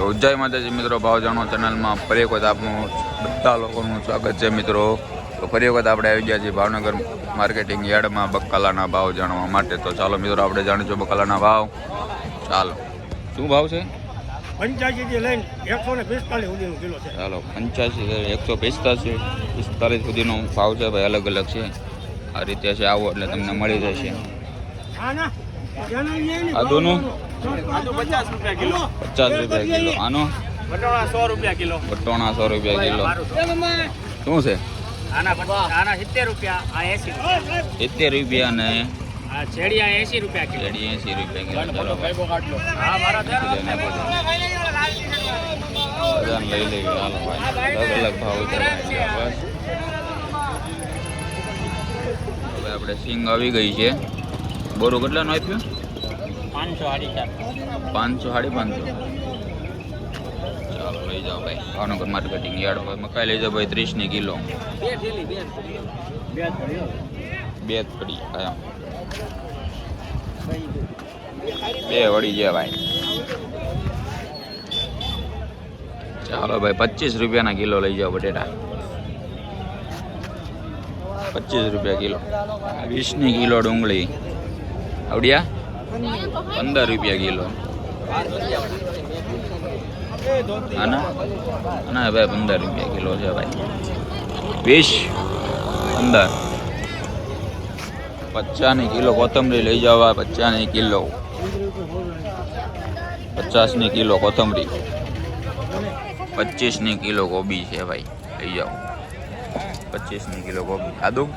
તો જય માતાજી મિત્રો ભાવ જાણો ચેનલમાં ફરી વખત આપનું બધા લોકોનું સ્વાગત છે મિત્રો. તો ફરી વખત આપણે આવી ગયા છીએ ભાવનગર માર્કેટિંગ યાર્ડમાં બકાલાના ભાવ જાણવા માટે. તો ચાલો મિત્રો આપણે જાણીશું બકાલાના ભાવ. ચાલો. શું ભાવ છે? પંચ્યાસી લઈને એકસો ને પિસ્તાલીસ સુધીનો કિલો છે. ચાલો પંચ્યાસી એકસો પિસ્તાસી પિસ્તાલીસ સુધીનો ભાવ છે ભાઈ અલગ અલગ છે. આ રીતે છે આવો એટલે તમને મળી જશે. હા ના પચાસ રૂપિયા કિલો. પચાસ રૂપિયા કિલો. આનો? વટોણા સો રૂપિયા કિલો. વટોણા સો રૂપિયા કિલો. શું છે? આના આના સિત્તેર રૂપિયા આ એસી સિત્તેર રૂપિયા અને આ એસી રૂપિયા કિલો. એડી એંસી રૂપિયા કિલો. હા મારા બધાને લઈ લેવી હાલો ભાઈ. અલગ અલગ ભાવ બસ. હવે આપણે સિંગ આવી ગઈ છે. બોરો કેટલાનો આપ્યો? પાંચસો સાડી પાંચસો ચાલો લઈ જાઓ ભાઈ. ભાવનગર માર્કેટિંગ યાર્ડ ભાઈ મકાઈ લઈ જાઓ ભાઈ ત્રીસની કિલો બે થડી બે વળી ગયા ભાઈ ચાલો ભાઈ પચીસ રૂપિયાના કિલો લઈ જાઓ બટેટા. પચીસ રૂપિયા કિલો. વીસની કિલો ડુંગળી આવડ્યા? પંદર રૂપિયા કિલો. આના? આના ભાઈ પંદર રૂપિયા કિલો છે ભાઈ. વીસ? પંદર. પચાસની કિલો કોથમરી લઈ જવા પચાસની કિલો. પચાસની કિલો કોથમરી. પચીસની કિલો કોબી છે ભાઈ. લઈ જાઓ. પચીસની કિલો કોબી. આદુ?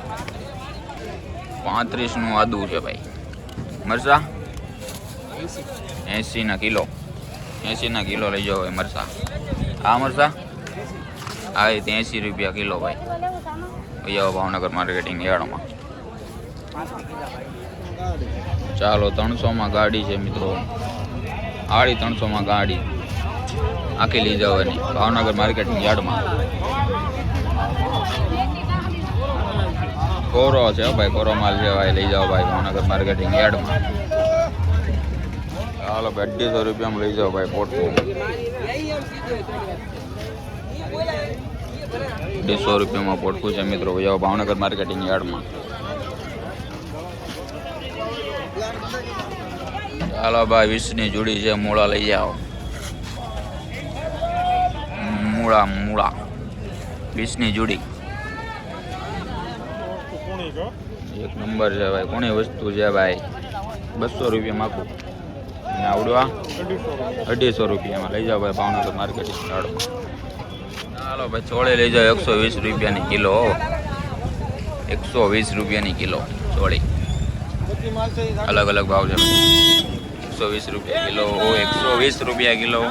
પાંત્રીસનું આદુ છે ભાઈ. મરચા? એંસીના કિલો. એંસીના કિલો લઈ જાઓ ભાઈ મરસા આ મરસા હા એ એંસી રૂપિયા કિલો ભાઈ. જાઓ ભાવનગર માર્કેટિંગ યાર્ડમાં ચાલો, ત્રણસોમાં ગાડી છે મિત્રો. આડી ત્રણસોમાં ગાડી. આખી લઈ જવાની ભાવનગર માર્કેટિંગ યાર્ડમાં. કોરો છે ભાઈ, કોરો માલ છે ભાઈ લઈ જાઓ ભાઈ, ભાવનગર માર્કેટિંગ યાર્ડમાં. ભાઈ અઢીસો રૂપિયામાં લઈ જાઓ ભાઈ પોટનું અઢીસો રૂપિયામાં પોટકું છે મિત્રો. જાઓ ભાવનગર માર્કેટિંગ યાર્ડમાં. ચાલો ભાઈ વીસની જોડી છે મૂળા લઈ જાઓ. મૂળા મૂળા. વીસની જોડી. એક નંબર છે ભાઈ કોની વસ્તુ છે ભાઈ? બસો રૂપિયા માગું અને આવડવા અઢીસો રૂપિયામાં. લઈ જાઓ ભાઈ ભાવનગર માર્કેટિંગ યાર્ડમાં ચાલો ભાઈ, ચોળે લઈ જાઓ, એકસો વીસ રૂપિયાની કિલો એકસો વીસ રૂપિયાની કિલો ચોળી. અલગ અલગ ભાવ છે. એકસો વીસ રૂપિયા કિલો એકસો વીસ રૂપિયા કિલો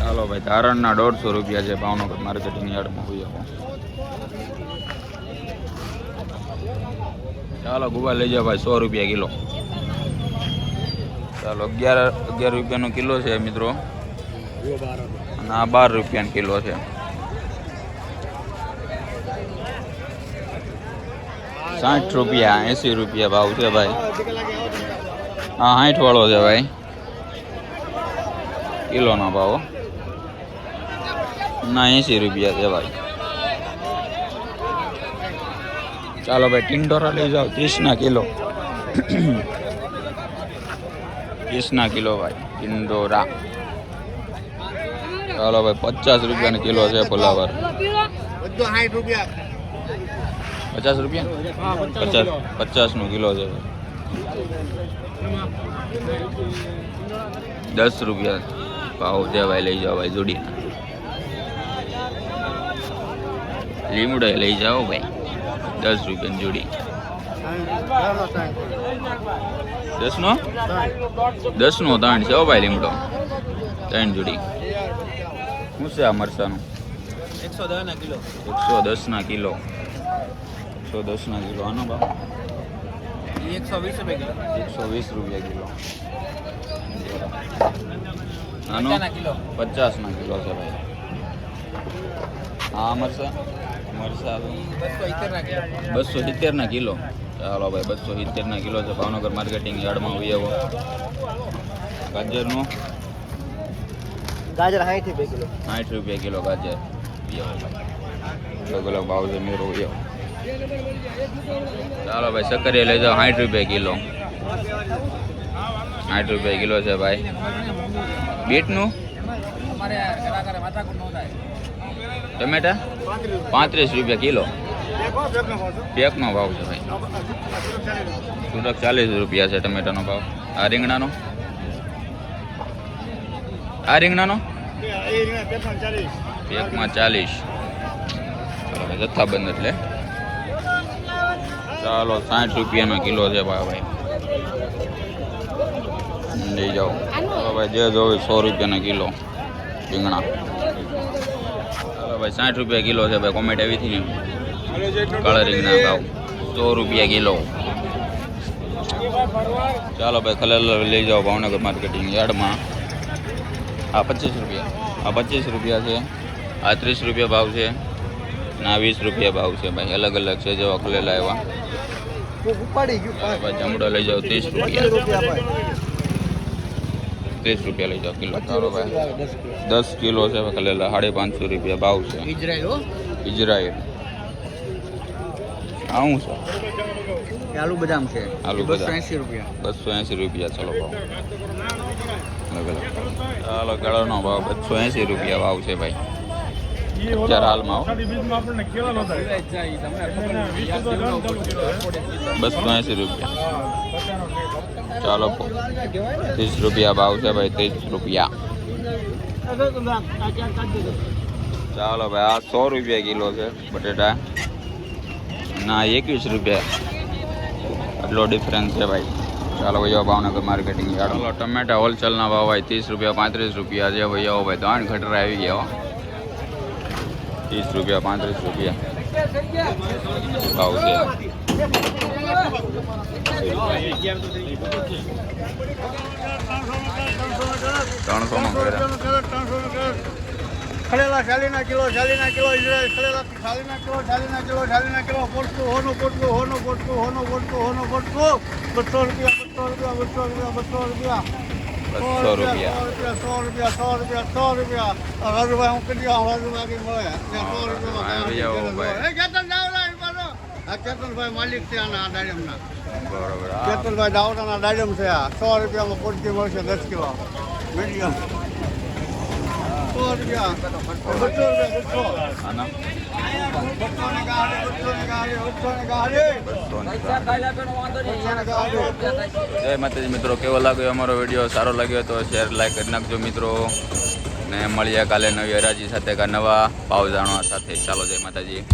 ચાલો ભાઈ, ધારણના દોઢસો રૂપિયા છે ભાવનગર માર્કેટિંગ યાર્ડમાં હોઈ આવો ચાલો ગુવા લઈ જાઓ ભાઈ, સો રૂપિયા કિલો. ચાલો, અગિયાર અગિયાર રૂપિયાનો કિલો છે મિત્રો. અને આ બાર રૂપિયાનો કિલો છે. સાઠ રૂપિયા, એંસી રૂપિયા ભાવ છે ભાઈ. હા સાઠ વાળો છે ભાઈ. કિલોનો ભાવ. ના, એંસી રૂપિયા છે ભાઈ. ચાલો ભાઈ, ટિંડોરા લઈ જાઓ, ત્રીસના કિલો. ત્રીસના કિલો ભાઈ ઇન્ડોરા ચાલો ભાઈ પચાસ રૂપિયાનો કિલો છે ફુલાવર પચાસ રૂપિયા? પચાસ પચાસનો કિલો છે દસ રૂપિયા ભાવ છે ભાઈ લઈ જાઓ ભાઈ જોડી લીમડો લઈ જાઓ ભાઈ દસ રૂપિયાની જોડી. દસનો? દસનો ત્રણ છે ભાઈ લીમડો. ત્રણ જોડી. શું છે આ મરસાનું એકસો દસ ના કિલો. એકસો દસના કિલો. દસના કિલો આનો ભાવ? એકસો વીસ રૂપિયા કિલો. એકસો વીસ રૂપિયા કિલો આનો? પચાસના કિલો છે ભાઈ. હા મરસા મરસા બસો સિત્તેરના કિલો. ચાલો ભાઈ બસો સિત્તેરના કિલો છે. ભાવનગર માર્કેટિંગ યાર્ડમાં હોય એવો ગાજરનો. ગાજર સાઠ રૂપિયા કિલો. સાઠ રૂપિયા કિલો ગાજર. અલગ અલગ ભાવ છે મેરો ચાલો ભાઈ સક્કરિયા લઈ જાઓ સાઠ રૂપિયા કિલો. સાઠ રૂપિયા કિલો છે ભાઈ. બીટનું? ટમેટા? પાંત્રીસ રૂપિયા કિલો. પેકનો ભાવ છે? ભાઈ. સુરત ચાલીસ રૂપિયા. છે ટમેટાનો ભાવ. આ રીંગણાનો? આ રીંગણાનો? એકમાં ચાલીસ. ચાલો જથ્થાબંધ એટલે. ચાલો સાઠ રૂપિયાનો કિલો છે ભાઈ લઈ જાઓ. ભાઈ જે જોવે સો રૂપિયાનો કિલો રીંગણા. ભાઈ, સાઠ રૂપિયા કિલો છે ભાઈ કોમેન્ટ આવી હતી ને કાળા રીંગણા ભાવ. સો રૂપિયા કિલો. ચાલો ભાઈ, ખલેલ લઈ જાઓ ભાવનગર માર્કેટિંગ યાર્ડમાં. આ પચીસ રૂપિયા. આ પચીસ રૂપિયા છે. આ ત્રીસ રૂપિયા ભાવ છે. અને આ વીસ રૂપિયા ભાવ છે ભાઈ. અલગ અલગ છે જેવા ખલેલા એવા ઉપાડી ગયું પાંચ ભાઈ જમડો લઈ જાઓ, ત્રીસ રૂપિયા. રૂપિયા ભાઈ ત્રીસ રૂપિયા લઈ જાઓ કિલો. ચાલો ભાઈ. દસ કિલો છે ભાઈ ખલેલા સાડી પાંચસો રૂપિયા ભાવ છે ઇઝરાયલ હો ઇઝરાયલ આવું છે આલુ બદામ છે આલુ બસો બદામ. એંસી રૂપિયા બસો એંસી રૂપિયા ચલો ભાવ અલગ અલગ ચાલો ગળાનો ભાવ બસો એંસી રૂપિયા ભાવ છે ભાઈ અત્યારે હાલમાં હો. આપણને કેળા નહોતા બસો એંસી રૂપિયા ચાલો ત્રીસ રૂપિયા ભાવ છે ભાઈ ત્રીસ રૂપિયા ચાલો ભાઈ, આ સો રૂપિયા કિલો છે બટેટા. ના, એકવીસ રૂપિયા. આટલો ડિફરન્સ છે ભાઈ. ચાલો ભાઈઓ ભાવનગર માર્કેટિંગ ચાલો, ટમેટા હોલસેલના ભાવ ભાઈ ત્રીસ રૂપિયા, પાંત્રીસ રૂપિયા છે. ભાઈઓ ભાઈ, ત્રણ ખટરા આવી ગયા ત્રીસ રૂપિયા, પાંત્રીસ રૂપિયા. ભાવ છે. ત્રણસો નો ખલેલા ચાલીના કિલો, શાલીના કિલો ઇઝરાયલ ખલેલા ચાલીના કિલો ચાલીના કિલો, શાલીના કિલો પોટકું હોનું પોટકું હોનું પોટકું હોનું પોટકું હોનું પોટકું બસો રૂપિયા બસો રૂપિયા બસો રૂપિયા બસો રૂપિયા. બસો રૂપિયા. સો રૂપિયા સો રૂપિયા સો રૂપિયા. રાજુભાઈ હું કરી હજાર રૂપિયા કઈ મળે સો પાછો. આ કેતનભાઈ માલિક છે આના ડાયમના બરોબર કેતનભાઈ દાવડાના ડાયમ છે આ. સો રૂપિયામાં કુર્તી મળશે દસ કિલો. મીડિયમ. સો રૂપિયા. બસો રૂપિયા બસો. જય માતાજી મિત્રો કેવો લાગ્યો અમારો વીડિયો? સારો લાગ્યો તો શેર લાઈક કરી નાખજો મિત્રો. ને મળીએ કાલે નવી હરાજી સાથે કા નવા પાવ જાણવા સાથે. ચાલો જય માતાજી.